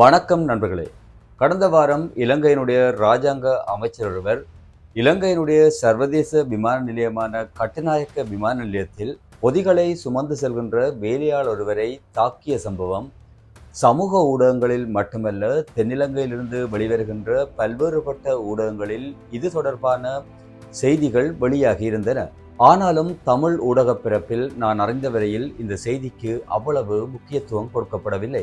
வணக்கம் நண்பர்களே. கடந்த வாரம் இலங்கையினுடைய ராஜாங்க அமைச்சர் ஒருவர் இலங்கையினுடைய சர்வதேச விமான நிலையமான கட்டுநாயக்க விமான நிலையத்தில் பொதிகளை சுமந்து செல்கின்ற வேலையாள் ஒருவரை தாக்கிய சம்பவம் சமூக ஊடகங்களில் மட்டுமல்ல தென்னிலங்கையிலிருந்து வெளிவருகின்ற பல்வேறுபட்ட ஊடகங்களில் இது தொடர்பான செய்திகள் வெளியாகி இருந்தன. ஆனாலும் தமிழ் ஊடக பிறப்பில் நான் அறிந்த வரையில் இந்த செய்திக்கு அவ்வளவு முக்கியத்துவம் கொடுக்கப்படவில்லை.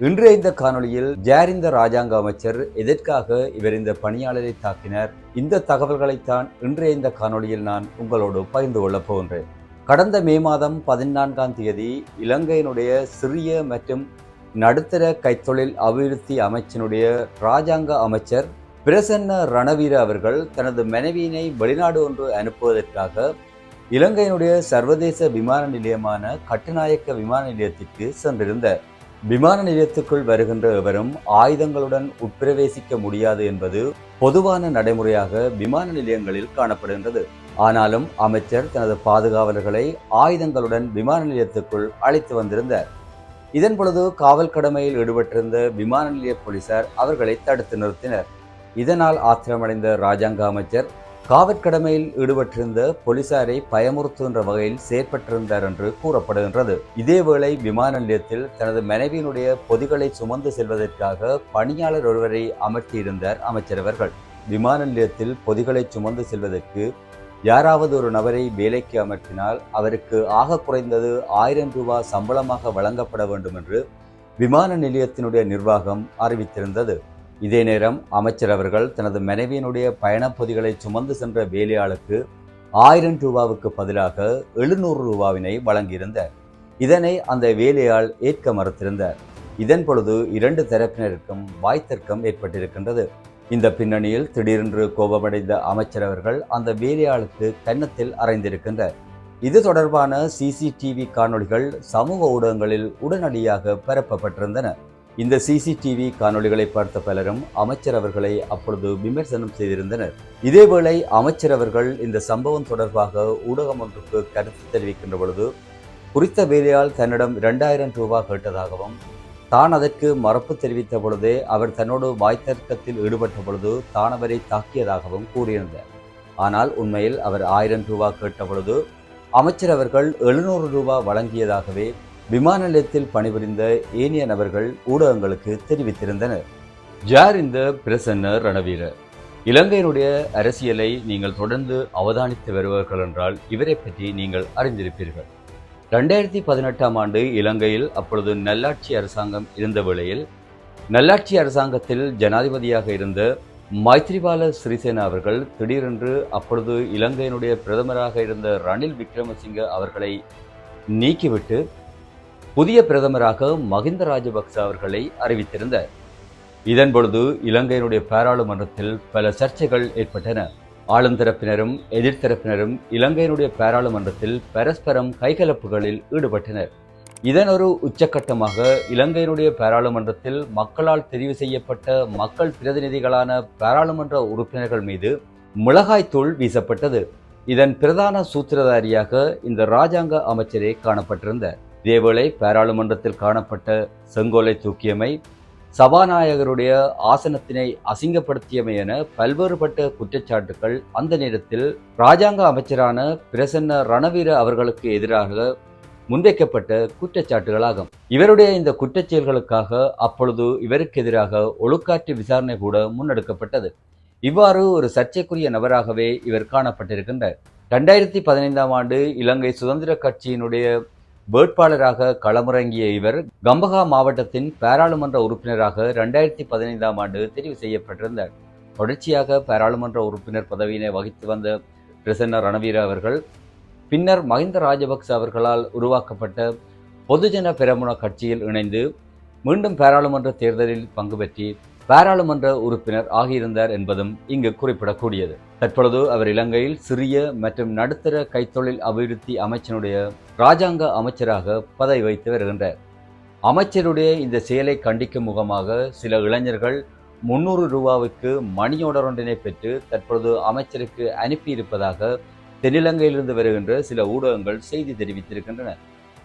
இன்றைய இந்த காணொளியில் ஜார் ராஜாங்க அமைச்சர் எதற்காக இவர் இந்த பணியாளரை தாக்கினார்? இந்த தகவல்களைத்தான் இன்றைய இந்த காணொளியில் நான் உங்களோடு பகிர்ந்து கொள்ளப் போகின்றேன். கடந்த மே மாதம் பதினான்காம் தேதி இலங்கையினுடைய சிறிய மற்றும் நடுத்தர கைத்தொழில் அபிவிருத்தி அமைச்சினுடைய ராஜாங்க அமைச்சர் பிரசன்ன ரணவீர அவர்கள் தனது மனைவியினை வெளிநாடு ஒன்று அனுப்புவதற்காக இலங்கையினுடைய சர்வதேச விமான நிலையமான கட்டுநாயக்க விமான நிலையத்திற்கு சென்றிருந்தார் விமான நிலையத்துக்குள் வருகின்ற எவரும் ஆயுதங்களுடன் உட்பிரவேசிக்க முடியாது என்பது பொதுவான நடைமுறையாக விமான நிலையங்களில் காணப்படுகின்றது. ஆனாலும் அமைச்சர் தனது பாதுகாவலர்களை ஆயுதங்களுடன் விமான நிலையத்துக்குள் அழைத்து வந்திருந்தார் இதன் பொழுது காவல் கடமையில் ஈடுபட்டிருந்த விமான நிலைய போலீசார் அவர்களை தடுத்து நிறுத்தினர். இதனால் ஆத்திரமடைந்த ராஜாங்க அமைச்சர் காவற்கடமையில் ஈடுபட்டிருந்த போலீசாரை பயமுறுத்துகின்ற வகையில் செயற்பட்டிருந்தார் என்று கூறப்படுகின்றது. இதேவேளை விமான நிலையத்தில் தனது மனைவியினுடைய பொதிகளை சுமந்து செல்வதற்காக பணியாளர் ஒருவரை அமர்த்தியிருந்தார் அமைச்சர் அவர்கள். விமான நிலையத்தில் பொதிகளை சுமந்து செல்வதற்கு யாராவது ஒரு நபரை வேலைக்கு அமர்த்தினால் அவருக்கு ஆக குறைந்தது ஆயிரம் ரூபாய் சம்பளமாக வழங்கப்பட வேண்டும் என்று விமான நிலையத்தினுடைய நிர்வாகம் அறிவித்திருந்தது. இதே நேரம் அமைச்சர் அவர்கள் தனது மனைவியினுடைய பயணப்பொதிகளை சுமந்து சென்ற வேலையாளுக்கு ஆயிரம் ரூபாவுக்கு பதிலாக எழுநூறு ரூபாவினை வழங்கியிருந்தார். இதனை அந்த வேலையாள் ஏற்க மறுத்திருந்தார். இதன் பொழுது இரண்டு தரப்பினருக்கும் வாய்த்தர்க்கம் ஏற்பட்டிருக்கின்றது. இந்த பின்னணியில் திடீரென்று கோபமடைந்த அமைச்சர் அவர்கள் அந்த வேலையாளுக்கு கன்னத்தில் அறைந்திருக்கின்றார். இது தொடர்பான சிசிடிவி காணொளிகள் சமூக ஊடகங்களில் உடனடியாக பரப்பப்பட்டிருந்தன. இந்த சிசிடிவி காணொளிகளை பார்த்த பலரும் அமைச்சர் அவர்களை அப்பொழுது விமர்சனம் செய்திருந்தனர். இதேவேளை அமைச்சர் அவர்கள் இந்த சம்பவம் தொடர்பாக ஊடகம் ஒன்றுக்கு கருத்து தெரிவிக்கின்ற பொழுது குறித்த வேலையால் தன்னிடம் இரண்டாயிரம் ரூபாய் கேட்டதாகவும் தான் அதற்கு மறுப்பு தெரிவித்த பொழுதே அவர் தன்னோடு வாய்த்தர்க்கத்தில் ஈடுபட்ட பொழுது தான் அவரை தாக்கியதாகவும் கூறியிருந்தார். ஆனால் உண்மையில் அவர் ஆயிரம் ரூபாய் கேட்ட பொழுது அமைச்சர் அவர்கள் எழுநூறு ரூபாய் வழங்கியதாகவே விமான நிலையத்தில் பணிபுரிந்த ஏனைய நபர்கள் ஊடகங்களுக்கு தெரிவித்திருந்தனர். ஜார் இந்த பிரசன்ன ரணவீர இலங்கையினுடைய அரசியலை நீங்கள் தொடர்ந்து அவதானித்து வருவார்கள் என்றால் இவரை பற்றி நீங்கள் அறிந்திருப்பீர்கள். ரெண்டாயிரத்தி பதினெட்டாம் ஆண்டு இலங்கையில் அப்பொழுது நல்லாட்சி அரசாங்கம் இருந்த வேளையில் நல்லாட்சி அரசாங்கத்தில் ஜனாதிபதியாக இருந்த மைத்ரிபால சிறிசேனா அவர்கள் திடீரென்று அப்பொழுது இலங்கையினுடைய பிரதமராக இருந்த ரணில் விக்ரமசிங்க அவர்களை நீக்கிவிட்டு புதிய பிரதமராக மகிந்த ராஜபக்ச அவர்களை அறிவித்திருந்தார். இதன் பொழுது இலங்கையினுடைய பாராளுமன்றத்தில் பல சர்ச்சைகள் ஏற்பட்டன. ஆளுந்தரப்பினரும் எதிர்த்தரப்பினரும் இலங்கையினுடைய பாராளுமன்றத்தில் பரஸ்பரம் கைகலப்புகளில் ஈடுபட்டனர். இதன் ஒரு உச்சக்கட்டமாக இலங்கையினுடைய பாராளுமன்றத்தில் மக்களால் தெரிவு செய்யப்பட்ட மக்கள் பிரதிநிதிகளான பாராளுமன்ற உறுப்பினர்கள் மீது மிளகாய்த்தூள் வீசப்பட்டது. இதன் பிரதான சூத்திரதாரியாக இந்த ராஜாங்க அமைச்சரே காணப்பட்டிருந்தார். இதேவேளை பாராளுமன்றத்தில் காணப்பட்ட செங்கோலை தூக்கியமை சபாநாயகருடைய ஆசனத்தினை அசிங்கப்படுத்தியமை என பல்வேறுபட்ட குற்றச்சாட்டுகள் அந்த நேரத்தில் ராஜாங்க அமைச்சரான பிரசன்ன ரணவீர அவர்களுக்கு எதிராக முன்வைக்கப்பட்ட குற்றச்சாட்டுகளாகும். இவருடைய இந்த குற்றச்செயல்களுக்காக அப்பொழுது இவருக்கு எதிராக ஒழுக்காற்று விசாரணை கூட முன்னெடுக்கப்பட்டது. இவ்வாறு ஒரு சர்ச்சைக்குரிய நபராகவே இவர் காணப்பட்டிருக்கின்றார். ரெண்டாயிரத்தி பதினைந்தாம் ஆண்டு இலங்கை சுதந்திர கட்சியினுடைய வேட்பாளராக களமிறங்கிய இவர் கம்பகா மாவட்டத்தின் பாராளுமன்ற உறுப்பினராக ரெண்டாயிரத்தி பதினைந்தாம் ஆண்டு தெரிவு செய்யப்பட்டிருந்தார். தொடர்ச்சியாக பாராளுமன்ற உறுப்பினர் பதவியினை வகித்து வந்த பிரசன்ன ரணவீர அவர்கள் பின்னர் மஹிந்த ராஜபக்ச அவர்களால் உருவாக்கப்பட்ட பொதுஜன பெரமுன கட்சியில் இணைந்து மீண்டும் பாராளுமன்ற தேர்தலில் பங்கு பெற்றி பாராளுமன்ற உறுப்பினர் ஆகியிருந்தார் என்பதும் இங்கு குறிப்பிடக்கூடியது. தற்பொழுது அவர் இலங்கையில் சிறிய மற்றும் நடுத்தர கைத்தொழில் அபிவிருத்தி அமைச்சனுடைய ராஜாங்க அமைச்சராக பதவி வைத்து வருகின்றார். அமைச்சருடைய இந்த செயலை கண்டிக்கும் முகமாக சில இளைஞர்கள் முன்னூறு ரூபாவுக்கு மணியோடர் ஒன்றினை பெற்று தற்பொழுது அமைச்சருக்கு அனுப்பியிருப்பதாக தென்னிலங்கையிலிருந்து வருகின்ற சில ஊடகங்கள் செய்தி தெரிவித்திருக்கின்றன.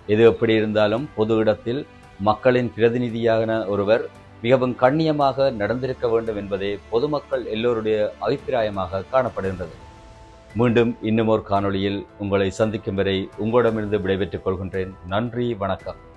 எது எப்படி இருந்தாலும் பொது இடத்தில் மக்களின் பிரதிநிதியான ஒருவர் மிகவும் கண்ணியமாக நடந்திருக்க வேண்டும் என்பதே பொதுமக்கள் எல்லோருடைய அபிப்பிராயமாக காணப்படுகின்றது. மீண்டும் இன்னும் ஒரு காணொளியில் உங்களை சந்திக்கும் வரை உங்களிடமிருந்து விடைபெற்றுக் கொள்கின்றேன். நன்றி வணக்கம்.